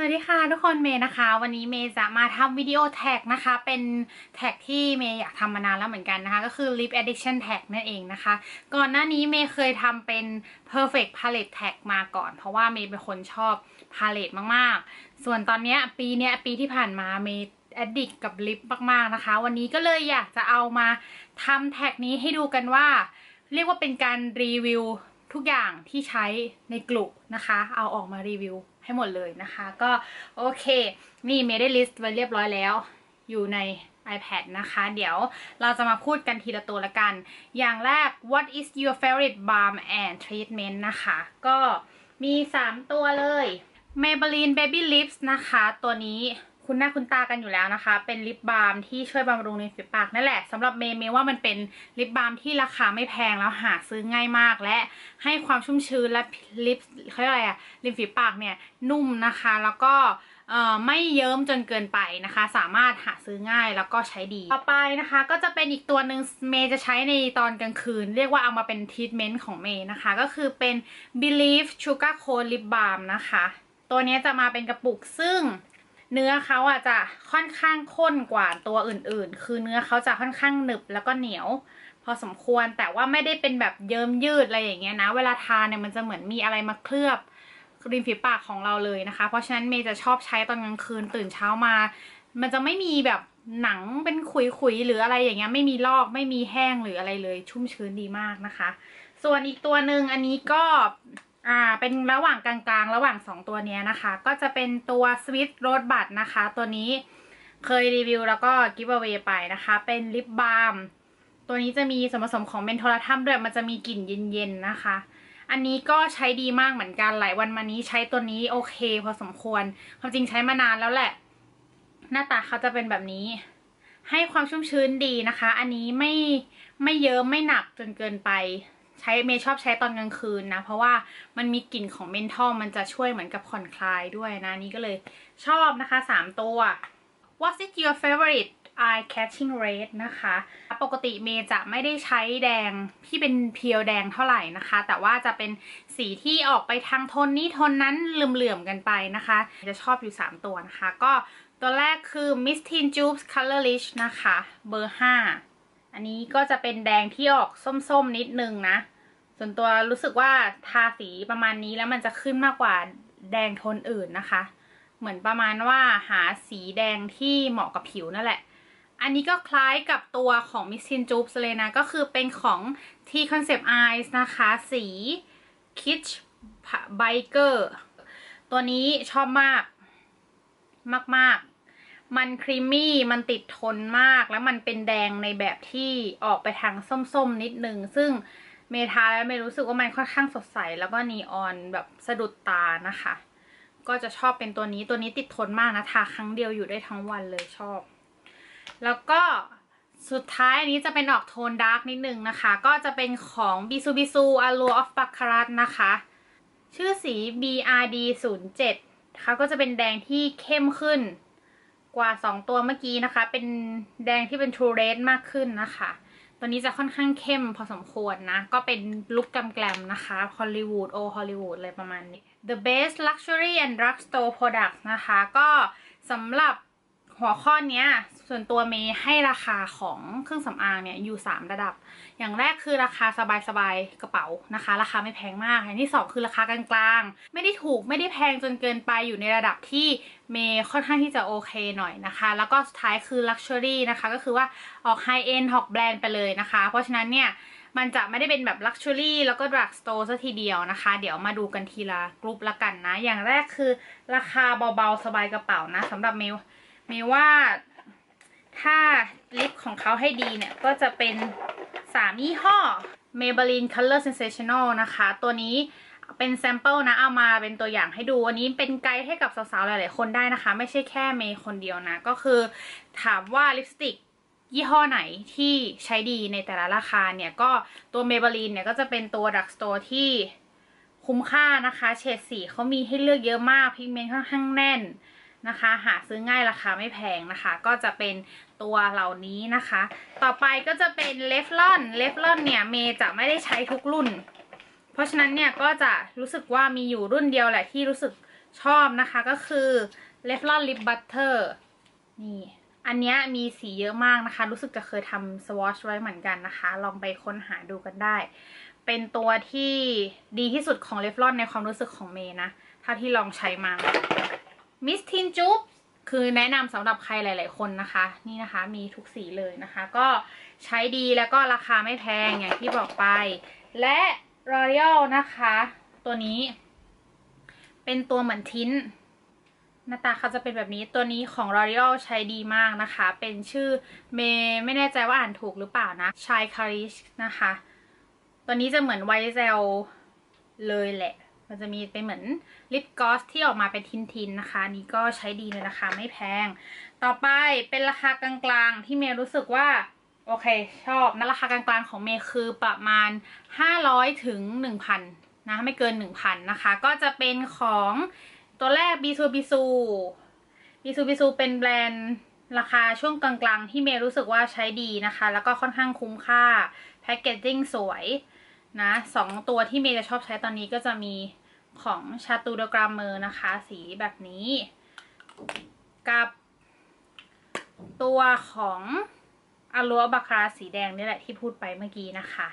สวัสดีค่ะทุกคนเมย์นะคะ วันนี้เมย์จะมาทำวิดีโอแท็กนะคะ เป็นแท็กที่เมย์อยากทำมานานแล้วเหมือนกันนะคะ ก็คือ lip addiction tag นั่นเองนะคะ ก่อนหน้านี้เมย์เคยทำเป็น perfect palette tag มาก่อน เพราะว่าเมย์เป็นคนชอบ palette มากๆ ส่วนตอนนี้ปีนี้ปีที่ผ่านมาเมย์ addict กับลิปมากๆนะคะ วันนี้ก็เลยอยากจะเอามาทำแท็กนี้ให้ดูกันว่า เรียกว่าเป็นการรีวิวทุกอย่างที่ใช้ในกลุ่มนะคะ เอาออกมารีวิว ให้หมดเลยนะคะ ก็โอเค นี่เมย์ได้ลิสต์ไว้เรียบร้อยแล้ว อยู่ใน iPad นะคะ เดี๋ยวเราจะมาพูดกันทีละตัวละกัน อย่างแรก what is your favorite balm and treatment นะคะ ก็มี 3 ตัวเลย Maybelline Baby Lips นะคะ ตัวนี้ คุณหน้าคุณตากันอยู่แล้วนะคะ เป็นลิปบาล์มที่ช่วยบำรุงในฝีปากนั่นแหละสำหรับเมย์เมย์ว่ามันเป็นลิปบาล์มที่ราคาไม่แพงแล้วหาซื้อง่ายมาก และให้ความชุ่มชื้นและลิปเขาเรียกอะไรอะริมฝีปากเนี่ยนุ่มนะคะ แล้วก็ไม่เยิ้มจนเกินไปนะคะ สามารถหาซื้อง่ายแล้วก็ใช้ดีต่อไปนะคะ ก็จะเป็นอีกตัวหนึ่งเมย์จะใช้ในตอนกลางคืน เรียกว่าเอามาเป็นทรีทเมนต์ของเมย์นะคะ ก็คือเป็น Believe Sugar Coat Lip Balm นะคะ ตัวนี้จะมาเป็นกระปุกซึ่ง เนื้อเขาอะจะค่อนข้างข้นกว่าตัวอื่นๆ คือเนื้อเขาจะค่อนข้างหนึบแล้วก็เหนียว พอสมควรแต่ว่าไม่ได้เป็นแบบเยิ้มยืดอะไรอย่างเงี้ยนะ เวลาทานเนี่ยมันจะเหมือนมีอะไรมาเคลือบริมฝีปากของเราเลยนะคะ เพราะฉะนั้นเมย์จะชอบใช้ตอนกลางคืนตื่นเช้ามา มันจะไม่มีแบบหนังเป็นขุยๆหรืออะไรอย่างเงี้ยไม่มีลอกไม่มีแห้งหรืออะไรเลย ชุ่มชื้นดีมากนะคะ ส่วนอีกตัวหนึ่งอันนี้ก็ อ่าเป็นระหว่างกลางๆ ระหว่างสองตัวนี้นะคะ ก็จะเป็นตัว Sweet Rose Bud นะคะ ตัวนี้เคยรีวิวแล้วก็กิฟต์เวไปนะคะ เป็นลิปบาล์มตัวนี้จะมีส่วนผสมของเมนโทรทัมด้วยมันจะมีกลิ่นเย็นๆนะคะ อันนี้ก็ใช้ดีมากเหมือนกันหลายวันมานี้ใช้ตัวนี้โอเค พอสมควรความจริงใช้มานานแล้วแหละ หน้าตาเขาจะเป็นแบบนี้ ให้ความชุ่มชื้นดีนะคะ อันนี้ไม่ไม่เยอะไม่หนักจนเกินไป ใช้เมย์ชอบใช้ตอนกลางคืนนะ เพราะว่ามันมีกลิ่นของเมนทอลมันจะช่วยเหมือนกับผ่อนคลายด้วยนะ นี่ก็เลยชอบนะคะสามตัว What's it your favorite eye catching red นะคะ ปกติเมย์จะไม่ได้ใช้แดงที่เป็นเพียวแดงเท่าไหร่นะคะ แต่ว่าจะเป็นสีที่ออกไปทางโทนนี้โทนนั้นเหลื่อมๆกันไปนะคะ จะชอบอยู่ 3 ตัวนะคะ ก็ตัวแรกคือ Miss Teen Jupe Colorless นะคะ เบอร์ 5 อันนี้ก็จะเป็นแดงที่ออกส้มๆนิดนึงนะ ส่วนตัวรู้สึกว่าทาสีประมาณนี้แล้วมันจะขึ้นมากกว่าแดงโทนอื่นนะคะ เหมือนประมาณว่าหาสีแดงที่เหมาะกับผิวนั่นแหละ อันนี้ก็คล้ายกับตัวของ Miss Tin j u b s เลยนะ ก็คือเป็นของ T Concept Eyes นะคะ สี Kitsch Biker ตัวนี้ชอบมาก มาก มันครีมมี่ มันติดทนมาก แล้วมันเป็นแดงในแบบที่ออกไปทางส้มๆ นิดนึง ซึ่งเมทาแล้วเมรู้สึกว่ามันค่อนข้างสดใส แล้วก็นีออนแบบสะดุดตานะคะ ก็จะชอบเป็นตัวนี้ ตัวนี้ติดทนมากนะ ทาครั้งเดียวอยู่ได้ทั้งวันเลยชอบ แล้วก็สุดท้ายอันนี้จะเป็นออกโทนดาร์กนิดนึงนะคะ ก็จะเป็นของบิซูบิซูอาลูออฟบัคคารัตนะคะ ชื่อสี BRD 0 7เขาก็จะเป็นแดงที่เข้มขึ้น กว่า 2 ตัวเมื่อกี้นะคะ เป็นแดงที่เป็น True Red มากขึ้นนะคะ ตัวนี้จะค่อนข้างเข้มพอสมควรนะ ก็เป็นลุคกำแกลมนะคะฮอลลีวูดโอฮอลลีวูดอะไรประมาณนี้ The Best Luxury and Drugstore Products นะคะ ก็สำหรับหัวข้อนี้ ส่วนตัวเมย์ให้ราคาของเครื่องสำอางเนี่ยอยู่ 3 ระดับ อย่างแรกคือราคาสบายๆกระเป๋านะคะ ราคาไม่แพงมาก อย่างที่ 2 คือราคากลางๆ ไม่ได้ถูกไม่ได้แพงจนเกินไปอยู่ในระดับที่เมย์ค่อนข้างที่จะโอเคหน่อยนะคะ แล้วก็สุดท้ายคือ Luxury นะคะ ก็คือว่าออกไฮเอ็นออกแบรนด์ไปเลยนะคะ เพราะฉะนั้นเนี่ยมันจะไม่ได้เป็นแบบ Luxury แล้วก็ Drug Store ซะทีเดียวนะคะ เดี๋ยวมาดูกันทีละกรุ๊ปละกันนะ อย่างแรกคือราคาเบาๆสบายกระเป๋านะสำหรับเมย์เมย์ว่า ถ้าลิปของเขาให้ดีเนี่ย ก็จะเป็น 3 ยี่ห้อ Maybelline Color Sensational นะคะ ตัวนี้เป็นแซมเปิลนะ เอามาเป็นตัวอย่างให้ดู อันนี้เป็นไกด์ให้กับสาวๆ หลายๆ คนได้นะคะ ไม่ใช่แค่เมย์คนเดียวนะ ก็คือถามว่าลิปสติกยี่ห้อไหนที่ใช้ดีในแต่ละราคาเนี่ย ก็ตัว Maybelline เนี่ย ก็จะเป็นตัวดักสโตร์ที่คุ้มค่านะคะ เฉดสีเขามีให้เลือกเยอะมาก พิกเมนต์ค่อนข้างแน่น นะคะ หาซื้อง่ายราคาไม่แพงนะคะ ก็จะเป็นตัวเหล่านี้นะคะ ต่อไปก็จะเป็นเลฟลอนเลฟลอนเนี่ยเมย์จะไม่ได้ใช้ทุกรุ่น เพราะฉะนั้นเนี่ยก็จะรู้สึกว่ามีอยู่รุ่นเดียวแหละที่รู้สึกชอบนะคะก็คือ l e f l o n Lip Butter นี่อันนี้มีสีเยอะมากนะคะ รู้สึกจะเคยทำสวอชไว้เหมือนกันนะคะ ลองไปค้นหาดูกันได้ เป็นตัวที่ดีที่สุดของเลฟลอนในความรู้สึกของเมย์นะเท่าที่ลองใช้มา มิสทินจูบคือแนะนำสำหรับใครหลาย ๆ คนนะคะ นี่นะคะมีทุกสีเลยนะคะ ก็ใช้ดีแล้วก็ราคาไม่แพงอย่างที่บอกไป และ Royal นะคะ ตัวนี้ เป็นตัวเหมือนทิ้นหน้าตาเขาจะเป็นแบบนี้ตัวนี้ของ L'Oreal ใช้ดีมากนะคะ เป็นชื่อเมไม่แน่ใจว่าอ่านถูกหรือเปล่านะชายคาริชนะคะ ตัวนี้จะเหมือนไวเซลเลยแหละ มันจะมีเป็นเหมือนลิปกลอสที่ออกมาเป็นทินทินนะคะ นี่ก็ใช้ดีเลยนะคะไม่แพง ต่อไปเป็นราคากลางๆ ที่เมย์รู้สึกว่า โอเค ชอบนะราคากลางๆของเมย์คือประมาณ 500ถึง1,000นะไม่เกิน 1,000นะคะ ก็จะเป็นของตัวแรกบิซูบิซูบิซูบิซูเป็นแบรนด์ราคาช่วงกลางๆ ที่เมย์รู้สึกว่าใช้ดีนะคะ แล้วก็ค่อนข้างคุ้มค่า แพคเกจจิ้งสวย นะสองตัวที่เมย์จะชอบใช้ตอนนี้ก็จะมีของชาตูดกรามเมอร์นะคะ สีแบบนี้ กับตัวของอาลัวบาคาราสีแดงนี่แหละที่พูดไปเมื่อกี้นะคะ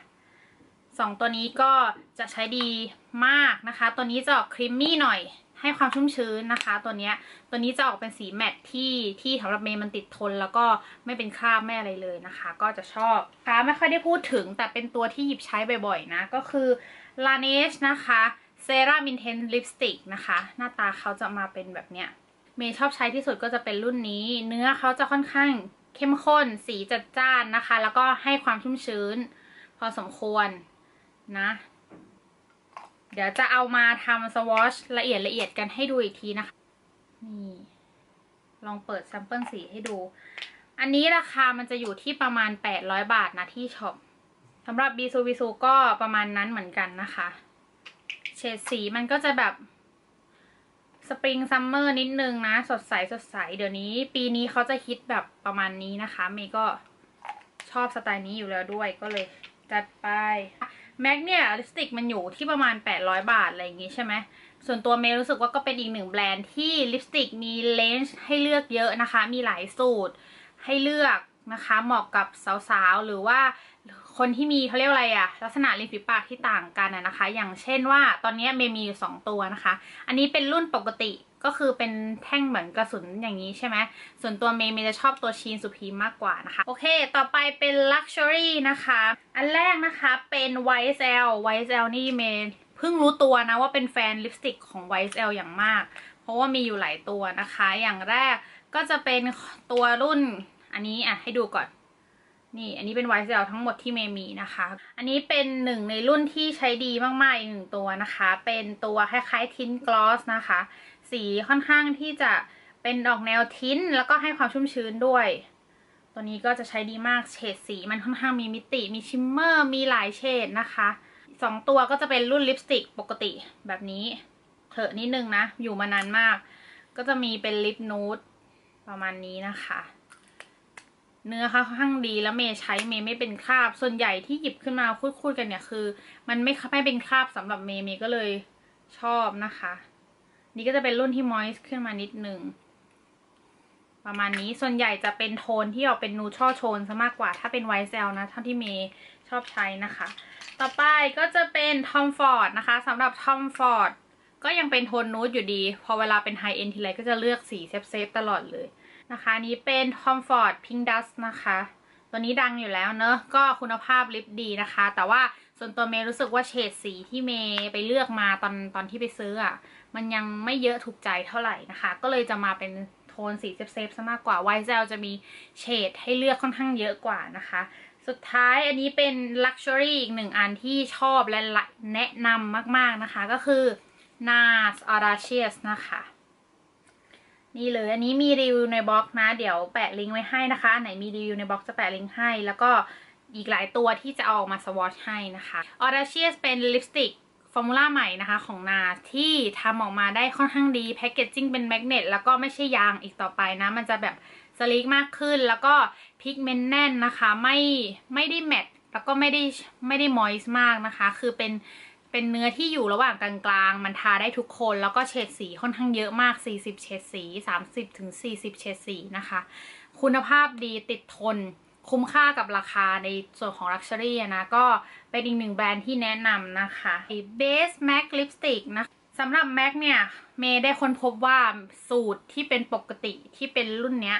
สองตัวนี้ก็จะใช้ดีมากนะคะ ตัวนี้จะออกครีมมี่หน่อย ให้ความชุ่มชื้นนะคะ ตัวเนี้ยตัวนี้จะออกเป็นสีแมตที่ที่สำหรับเมย์มันติดทน แล้วก็ไม่เป็นคราบไม่อะไรเลยนะคะ ก็จะชอบค่ะไม่ค่อยได้พูดถึงแต่เป็นตัวที่หยิบใช้บ่อยๆนะ ก็คือ Laneige นะคะเซรั่มอินเทนลิปสติกนะคะ หน้าตาเขาจะมาเป็นแบบเนี้ยเมย์ชอบใช้ที่สุดก็จะเป็นรุ่นนี้ เนื้อเขาจะค่อนข้างเข้มข้น สีจัดจ้านนะคะ แล้วก็ให้ความชุ่มชื้น พอสมควรนะ เดี๋ยวจะเอามาทำสวอชละเอียดละเอียดกันให้ดูอีกทีนะคะ นี่ ลองเปิดแซมเปิลสีให้ดู อันนี้ราคามันจะอยู่ที่ประมาณ 800 บาทนะที่ช็อปสำหรับบีซูบีซูก็ประมาณนั้นเหมือนกันนะคะ เฉดสีมันก็จะแบบสปริงซัมเมอร์นิดนึงนะ สดใสสดใส เดี๋ยวนี้ ปีนี้เขาจะฮิตแบบประมาณนี้นะคะ เมย์ก็ชอบสไตล์นี้อยู่แล้วด้วยก็เลยจัดไป แม็กเนี่ยลิปสติกมันอยู่ที่ประมาณ 800 บาท อะไรอย่างงี้ใช่ไหมส่วนตัวเมย์รู้สึกว่าก็เป็นอีกหนึ่งแบรนด์ที่ลิปสติกมีเลนส์ให้เลือกเยอะนะคะ มีหลายสูตรให้เลือกนะคะ เหมาะกับสาวๆ หรือว่าคนที่มีเขาเรียกอะไรอะลักษณะริมฝีปากที่ต่างกันนะคะ อย่างเช่นว่าตอนนี้เมย์มีอยู่สองตัวนะคะ อันนี้เป็นรุ่นปกติก็คือเป็นแท่งเหมือนกระสุนอย่างนี้ใช่ไหม ส่วนตัวเมย์เมย์จะชอบตัวชีนสุพีมากกว่านะคะ โอเค ต่อไปเป็น Luxury นะคะ อันแรกนะคะเป็น YSL YSL นี่เมย์เพิ่งรู้ตัวนะว่าเป็นแฟนลิปสติกของ YSL อย่างมาก เพราะว่ามีอยู่หลายตัวนะคะ อย่างแรกก็จะเป็นตัวรุ่นอันนี้อะให้ดูก่อน นี่ อันนี้เป็น YSL ทั้งหมดที่เมย์มีนะคะ อันนี้เป็นหนึ่งในรุ่นที่ใช้ดีมากๆอีกหนึ่งตัวนะคะ เป็นตัวคล้ายๆทินกลอสนะคะ สีค่อนข้างที่จะเป็นออกแนวทินแล้วก็ให้ความชุ่มชื้นด้วย ตัวนี้ก็จะใช้ดีมากเฉดสีมันค่อนข้างมีมิติ มีชิมเมอร์ มีหลายเฉดนะคะสองตัวก็จะเป็นรุ่นลิปสติกปกติแบบนี้เถอะนิดนึงนะ อยู่มานานมาก ก็จะมีเป็นลิปนูดประมาณนี้นะคะ เนื้อค่อนข้างดีแล้วเมย์ใช้เมย์ไม่เป็นคราบ ส่วนใหญ่ที่หยิบขึ้นมาพูดๆกันเนี่ยคือ มันไม่ไม่เป็นคราบสำหรับเมย์เมย์ก็เลยชอบนะคะ นี่ก็จะเป็นรุ่นที่มอยส์ขึ้นมานิดนึงประมาณนี้ส่วนใหญ่จะเป็นโทนที่ออกเป็นนูทรัลโทนซะมากกว่า ถ้าเป็นไวท์เซลนะเท่าที่เมย์ชอบใช้นะคะ ต่อไปก็จะเป็นทอมฟอร์ดนะคะสำหรับทอมฟอร์ดก็ยังเป็นโทนนูดอยู่ดี พอเวลาเป็นไฮเอ็นทีไรก็จะเลือกสีเซฟเซฟตลอดเลยนะคะนี้เป็น Tom Ford Pink Dust นะคะ ตัวนี้ดังอยู่แล้วเนอะก็คุณภาพลิปดีนะคะ แต่ว่าส่วนตัวเมย์รู้สึกว่าเฉดสีที่เมย์ไปเลือกมาตอนตอนที่ไปซื้ออะ่ะมันยังไม่เยอะถูกใจเท่าไหร่นะคะ ก็เลยจะมาเป็นโทนสีเซฟเซฟซะมากกว่า YSL จะมีเฉดให้เลือกค่อนข้างเยอะกว่านะคะ สุดท้ายอันนี้เป็น Luxury อีกหนึ่งอันที่ชอบและแนะนำมากๆนะคะ ก็คือ NARS Audacious นะคะ นี่เลย อันนี้มีรีวิวในบล็อกนะ เดี๋ยวแปะลิงก์ไว้ให้นะคะ ไหนมีรีวิวในบล็อกจะแปะลิงก์ให้ แล้วก็อีกหลายตัวที่จะเอาออกมาสวอชให้นะคะ Audacious เป็นลิปสติกฟอร์มูล่าใหม่นะคะของนาที่ทำออกมาได้ค่อนข้างดีแพคเกจจิ้งเป็นแมกเนตแล้วก็ไม่ใช่ยางอีกต่อไปนะ มันจะแบบสลิกมากขึ้นแล้วก็พิกเมนต์แน่นนะคะ ไม่ไม่ได้แมตแล้วก็ไม่ได้ไม่ได้มอยส์มากนะคะ คือเป็น เป็นเนื้อที่อยู่ระหว่างกลางๆ มันทาได้ทุกคน แล้วก็เฉดสีค่อนข้างเยอะมาก 40 เฉดสี 30ถึง40 เฉดสีนะคะ คุณภาพดีติดทนคุ้มค่ากับราคาในส่วนของ Luxury นะ ก็เป็นอีกหนึ่งแบรนด์ที่แนะนำนะคะ Base MAC Lipstick นะสำหรับ MAC เนี่ย เมย์ได้ค้นพบว่าสูตรที่เป็นปกติที่เป็นรุ่นเนี้ย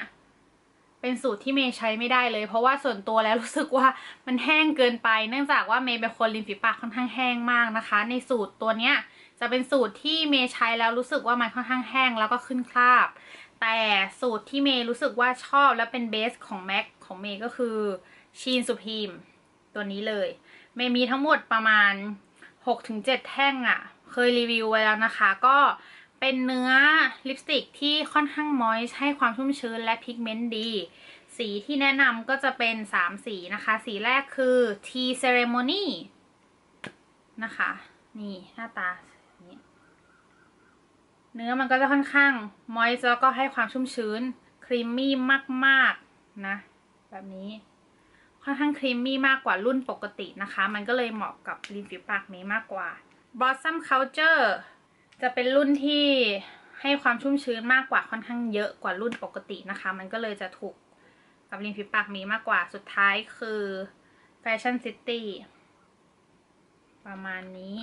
เป็นสูตรที่เมย์ใช้ไม่ได้เลย เพราะว่าส่วนตัวแล้วรู้สึกว่ามันแห้งเกินไป เนื่องจากว่าเมย์เป็นคนริมฝีปากค่อนข้างแห้งมากนะคะ ในสูตรตัวเนี้ยจะเป็นสูตรที่เมย์ใช้แล้วรู้สึกว่ามันค่อนข้างแห้งแล้วก็ขึ้นคราบ แต่สูตรที่เมย์รู้สึกว่าชอบและเป็นเบสของแม็กของเมย์ก็คือชีนสุพีมตัวนี้เลย เมย์มีทั้งหมดประมาณ 6-7 แท่งอะ่ะ เคยรีวิวไว้แล้วนะคะ ก็ เป็นเนื้อลิปสติกที่ค่อนข้างมอยส์ให้ความชุ่มชื้นและพิกเมนต์ดี สีที่แนะนำก็จะเป็น 3 สีนะคะ สีแรกคือ Tea Ceremony นะคะ นี่หน้าตาเนื้อมันก็จะค่อนข้างมอยส์แล้วก็ให้ความชุ่มชื้นครีมมี่มากๆนะ แบบนี้ค่อนข้างครีมมี่มากกว่ารุ่นปกตินะคะ มันก็เลยเหมาะกับริมฝีปากนี้มากกว่า Blossom Culture จะเป็นรุ่นที่ให้ความชุ่มชื้นมากกว่าค่อนข้างเยอะกว่ารุ่นปกตินะคะ มันก็เลยจะถูกกับริมฝีปากมีมากกว่าสุดท้ายคือ Fashion City ประมาณนี้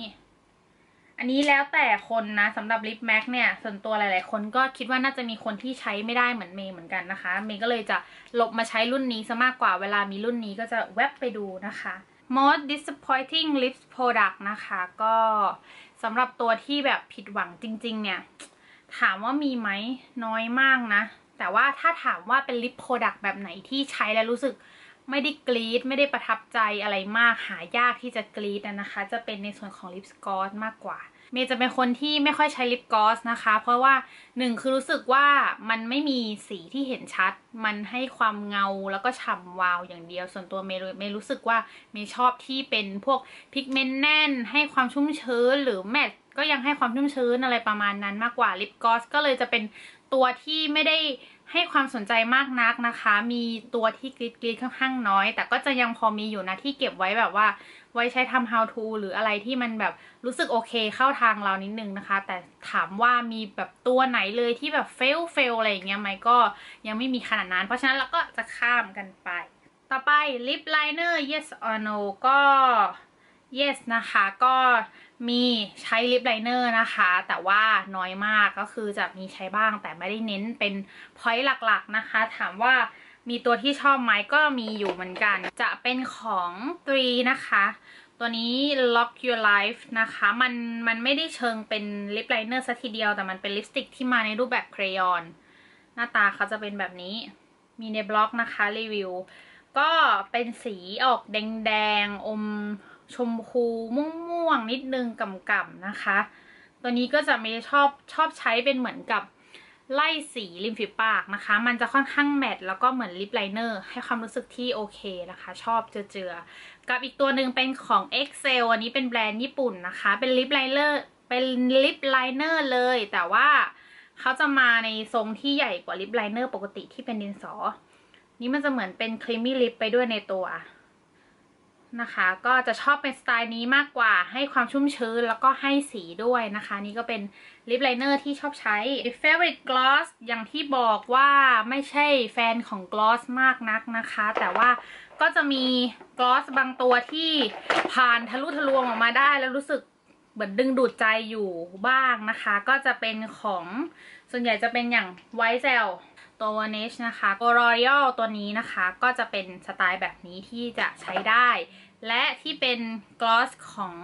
อันนี้แล้วแต่คนนะสำหรับลิปแม็กเนี่ย ส่วนตัวหลาย ๆ คนก็คิดว่าน่าจะมีคนที่ใช้ไม่ได้เหมือนเมย์เหมือนกันนะคะ เมย์ก็เลยจะหลบมาใช้รุ่นนี้ซะมากกว่าเวลามีรุ่นนี้ก็จะแวบไปดูนะคะ most disappointing lips product นะคะ ก็ สำหรับตัวที่แบบผิดหวังจริง ๆ เนี่ย ถามว่ามีไหมน้อยมากนะ แต่ว่าถ้าถามว่าเป็นลิปโปรดักต์แบบไหนที่ใช้แล้วรู้สึกไม่ได้กรีดไม่ได้ประทับใจอะไรมากหายากที่จะกรีดนะคะ จะเป็นในส่วนของลิปสกอตมากกว่า เมย์จะเป็นคนที่ไม่ค่อยใช้ลิปกลอสนะคะ เพราะว่าหนึ่งคือรู้สึกว่ามันไม่มีสีที่เห็นชัด มันให้ความเงาแล้วก็ฉ่ำวาวอย่างเดียว ส่วนตัวเมย์เมย์รู้สึกว่าเมย์ชอบที่เป็นพวกพิกเมนต์แน่น ให้ความชุ่มชื้นหรือแมทก็ยังให้ความชุ่มชื้นอะไรประมาณนั้นมากกว่าลิปกลอสก็เลยจะเป็นตัวที่ไม่ได้ ให้ความสนใจมากนักนะคะ มีตัวที่กรีดกรีดค่อนข้างน้อย แต่ก็จะยังพอมีอยู่นะที่เก็บไว้แบบว่า ไว้ใช้ทำ how to หรืออะไรที่มันแบบรู้สึกโอเคเข้าทางเรานิดนึงนะคะ แต่ถามว่ามีแบบตัวไหนเลยที่แบบ fail fail อะไรอย่างเงี้ยไหมก็ยังไม่มีขนาดนั้น เพราะฉะนั้นเราก็จะข้ามกันไป ต่อไป lip liner yes or no ก็ yes นะคะก็มีใช้ลิปไลเนอร์นะคะ แต่ว่าน้อยมากก็คือจะมีใช้บ้างแต่ไม่ได้เน้นเป็นพอยต์หลักๆนะคะ ถามว่ามีตัวที่ชอบไหมก็มีอยู่เหมือนกัน จะเป็นของ3นะคะ ตัวนี้ Lock Your Life นะคะ มันมันไม่ได้เชิงเป็นลิปไลเนอร์ซะทีเดียว แต่มันเป็นลิปสติกที่มาในรูปแบบเครยอน หน้าตาเขาจะเป็นแบบนี้ มีในบล็อกนะคะรีวิว ก็เป็นสีออกแดงๆอม ชมพูม่วงๆนิดนึงกำๆนะคะ ตัวนี้ก็จะไม่ชอบชอบใช้เป็นเหมือนกับไล่สีริมฝีปากนะคะ มันจะค่อนข้างแมตต์แล้วก็เหมือนลิปไลเนอร์ให้ความรู้สึกที่โอเคนะคะ ชอบเจือๆ กับอีกตัวหนึ่งเป็นของ Excel อันนี้เป็นแบรนด์ญี่ปุ่นนะคะ เป็นลิปไลเนอร์เป็นลิปไลเนอร์เลย แต่ว่าเขาจะมาในทรงที่ใหญ่กว่าลิปไลเนอร์ปกติที่เป็นดินสอ นี่มันจะเหมือนเป็นครีมมี่ลิปไปด้วยในตัว นะคะ ก็จะชอบเป็นสไตล์นี้มากกว่าให้ความชุ่มชื้นแล้วก็ให้สีด้วยนะคะ นี่ก็เป็นลิปไลเนอร์ที่ชอบใช้ favorite gloss อย่างที่บอกว่าไม่ใช่แฟนของ gloss มากนักนะคะ แต่ว่าก็จะมี gloss บางตัวที่ผ่านทะลุทะลวงออกมาได้แล้วรู้สึกเหมือนดึงดูดใจอยู่บ้างนะคะ ก็จะเป็นของส่วนใหญ่จะเป็นอย่าง white gel ตัว Vanish นะคะตัว Royal ตัวนี้นะคะ ก็จะเป็นสไตล์แบบนี้ที่จะใช้ได้ และที่เป็นกลอสของ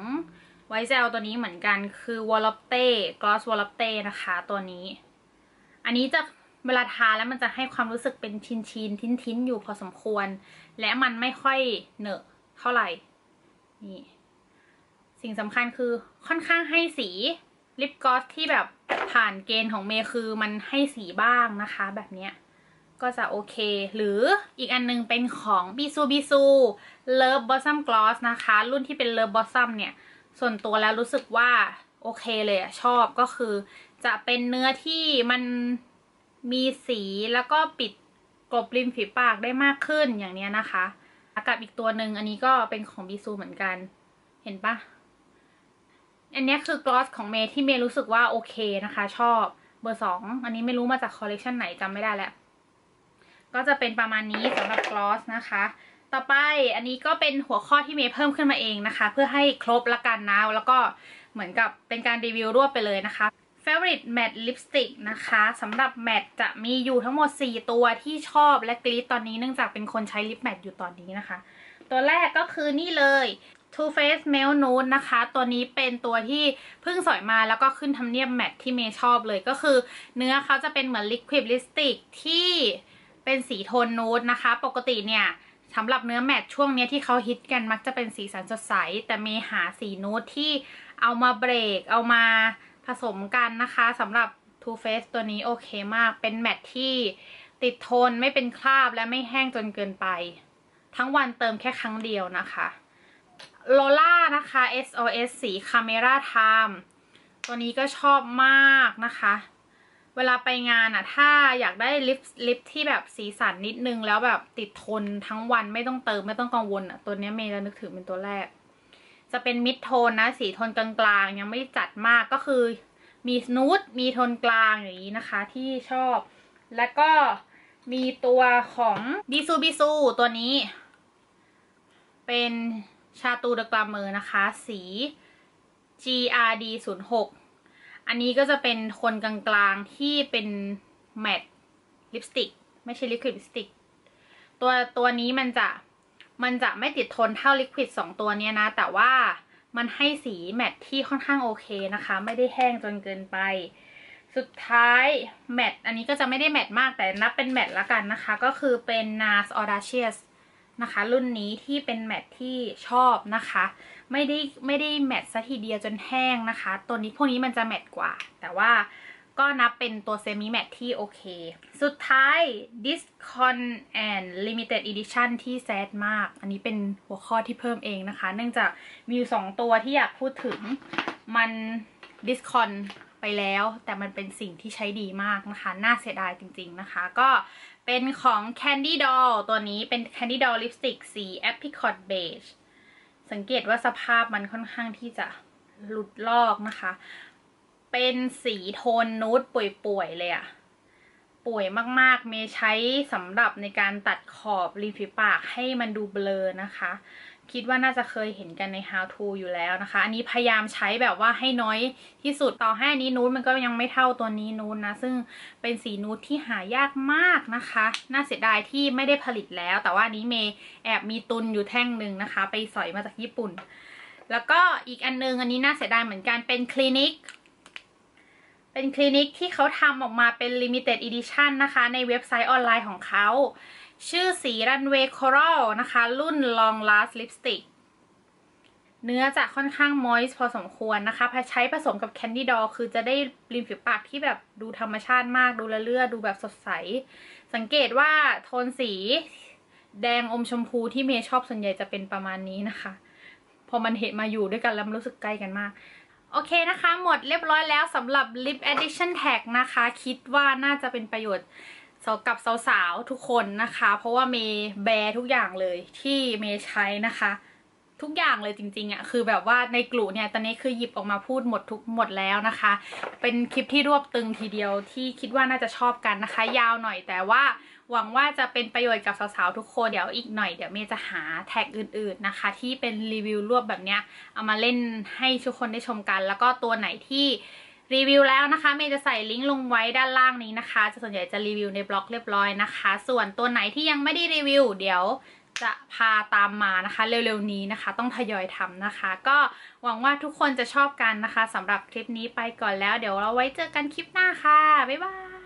ไวเซลตัวนี้เหมือนกันคือ w a l l o p t e Gloss w a l l o p t e นะคะตัวนี้ อันนี้จะเวลาทาแล้วมันจะให้ความรู้สึกเป็นชินชินทิ้นทิ้นอยู่พอสมควร และมันไม่ค่อยเหนอะเท่าไหร่ นี่ สิ่งสำคัญคือค่อนข้างให้สีลิปกลอสที่แบบผ่านเกณฑ์ของเมย์คือมันให้สีบ้างนะคะ แบบเนี้ย ก็จะโอเค หรืออีกอันนึงเป็นของบิซูบิซูเลิฟบอสซัมกลอสนะคะ รุ่นที่เป็นเลิฟบอสซัมเนี่ย ส่วนตัวแล้วรู้สึกว่าโอเคเลยอะชอบก็คือ จะเป็นเนื้อที่มันมีสีแล้วก็ปิดกลบริมฝีปากได้มากขึ้นอย่างเนี้ยนะคะกับอีกตัวหนึ่งอันนี้ก็เป็นของบิซูเหมือนกัน เห็นปะอันนี้คือกลอสของเมย์ที่เมย์รู้สึกว่าโอเคนะคะ ชอบเบอร์สองอันนี้ไม่รู้มาจากคอลเลคชันไหนจำไม่ได้แล้ว ก็จะเป็นประมาณนี้สำหรับกลอสนะคะ ต่อไปอันนี้ก็เป็นหัวข้อที่เมย์เพิ่มขึ้นมาเองนะคะ เพื่อให้ครบละกันนะแล้วก็เหมือนกับเป็นการรีวิวรวบไปเลยนะคะ Favorite Matte Lipstick นะคะสำหรับแมตจะมีอยู่ทั้งหมด 4 ตัวที่ชอบและกรี๊ดตอนนี้เนื่องจากเป็นคนใช้ลิปแมตอยู่ตอนนี้นะคะ ตัวแรกก็คือนี่เลย Too Faced Melt Nude นะคะ ตัวนี้เป็นตัวที่เพิ่งสอยมาแล้วก็ขึ้นทำเนียบแมตที่เมย์ชอบเลยก็คือ เนื้อเขาจะเป็นเหมือน Liquid Lipstick ที่ เป็นสีโทนนูดนะคะ ปกติเนี่ยสำหรับเนื้อแมตช่วงนี้ที่เขาฮิตกันมักจะเป็นสีสันสดใส แต่เมย์หาสีนูดที่เอามาเบรก เอามาผสมกันนะคะสำหรับ Too Faced ตัวนี้โอเคมาก เป็นแมตที่ติดทนไม่เป็นคราบและไม่แห้งจนเกินไป ทั้งวันเติมแค่ครั้งเดียวนะคะโลล่านะคะ SOS สี Camera Time ตัวนี้ก็ชอบมากนะคะ เวลาไปงานอะถ้าอยากได้ลิปลิปที่แบบสีสันนิดนึง แล้วแบบติดทนทั้งวันไม่ต้องเติมไม่ต้องกังวลอะตัวนี้เมย์จะนึกถึงเป็นตัวแรก จะเป็นมิดโทนนะ สีโทนกลางๆ ยังไม่จัดมากก็คือ มีนูดมีโทนกลางอย่างนี้นะคะ ที่ชอบ แล้วก็มีตัวของบิซูบิซูตัวนี้ เป็นชาตูเดกลามเมอร์นะคะ สี GRD 0 6 อันนี้ก็จะเป็นคนกลางๆที่เป็นแมตต์ลิปสติกไม่ใช่ลิควิดลิปสติกตัวตัวนี้มันจะมันจะไม่ติดทนเท่าลิควิดสองตัวเนี้ยนะ แต่ว่ามันให้สีแมตที่ค่อนข้างโอเคนะคะ ไม่ได้แห้งจนเกินไป สุดท้ายแมตอันนี้ก็จะไม่ได้แมตมากแต่นับเป็นแมตละกันนะคะ ก็คือเป็น NARS Audacious นะคะ รุ่นนี้ที่เป็นแมตที่ชอบนะคะ ไม่ได้ไม่ได้แมตซะทีเดียวจนแห้งนะคะ ตัวนี้พวกนี้มันจะแมตกว่า แต่ว่าก็นับเป็นตัวเซมิแมตที่โอเค สุดท้าย Discon and Limited Edition ที่แซดมาก อันนี้เป็นหัวข้อที่เพิ่มเองนะคะ เนื่องจากมีอยู่สองตัวที่อยากพูดถึง มัน Discon ไปแล้ว แต่มันเป็นสิ่งที่ใช้ดีมากนะคะ น่าเสียดายจริงๆนะคะ ก็เป็นของ Candy Doll ตัวนี้เป็น Candy Doll Lipstick สี Apricot Beige สังเกตว่าสภาพมันค่อนข้างที่จะหลุดลอกนะคะ เป็นสีโทนนูดป่วยๆเลยอะป่วยมากๆ เมย์ใช้สำหรับในการตัดขอบริมฝีปากให้มันดูเบลอนะคะ คิดว่าน่าจะเคยเห็นกันใน how to อยู่แล้วนะคะ อันนี้พยายามใช้แบบว่าให้น้อยที่สุดต่อให้อันนี้นูดมันก็ยังไม่เท่าตัวนี้นูดนะ ซึ่งเป็นสีนูดที่หายากมากนะคะ น่าเสียดายที่ไม่ได้ผลิตแล้ว แต่ว่านี้เมย์แอบมีตุนอยู่แท่งหนึ่งนะคะ ไปสอยมาจากญี่ปุ่น แล้วก็อีกอันนึงอันนี้น่าเสียดายเหมือนกันเป็นคลินิกเป็นคลินิกที่เขาทำออกมาเป็น limited edition นะคะ ในเว็บไซต์ออนไลน์ของเขา ชื่อสีรันเวย์ coral นะคะ รุ่น long last lipstick เนื้อจะค่อนข้าง moist พอสมควรนะคะพอใช้ผสมกับ candy doll คือจะได้ริมฝีปากที่แบบดูธรรมชาติมากดูละเลือดูแบบสดใส สังเกตว่าโทนสีแดงอมชมพูที่เมย์ชอบส่วนใหญ่จะเป็นประมาณนี้นะคะ พอมันเห็นมาอยู่ด้วยกันแล้วมันรู้สึกใกล้กันมาก โอเคนะคะ หมดเรียบร้อยแล้วสำหรับ lip Addition tag นะคะ คิดว่าน่าจะเป็นประโยชน์ กับสาวๆทุกคนนะคะ เพราะว่าเมย์แบร์ทุกอย่างเลยที่เมย์ใช้นะคะ ทุกอย่างเลยจริงๆอะ่ะคือแบบว่าในกลุ่เนี่ยตอนนี้คือหยิบออกมาพูดหมดทุกหมดแล้วนะคะ เป็นคลิปที่รวบตึงทีเดียวที่คิดว่าน่าจะชอบกันนะคะ ยาวหน่อยแต่ว่าหวังว่าจะเป็นประโยชน์กับสาวๆทุกคนเดี๋ยวอีกหน่อยเดี๋ยวเมย์จะหาแท็กอื่นๆนะคะ ที่เป็นรีวิวรวบแบบเนี้ยเอามาเล่นให้ทุกคนได้ชมกัน แล้วก็ตัวไหนที่ รีวิวแล้วนะคะเมย์จะใส่ลิงก์ลงไว้ด้านล่างนี้นะคะจะส่วนใหญ่จะรีวิวในบล็อกเรียบร้อยนะคะ ส่วนตัวไหนที่ยังไม่ได้รีวิว เดี๋ยวจะพาตามมานะคะเร็วๆนี้นะคะ ต้องทยอยทำนะคะ ก็หวังว่าทุกคนจะชอบกันนะคะสำหรับคลิปนี้ไปก่อนแล้ว เดี๋ยวเราไว้เจอกันคลิปหน้าค่ะ บ๊ายบาย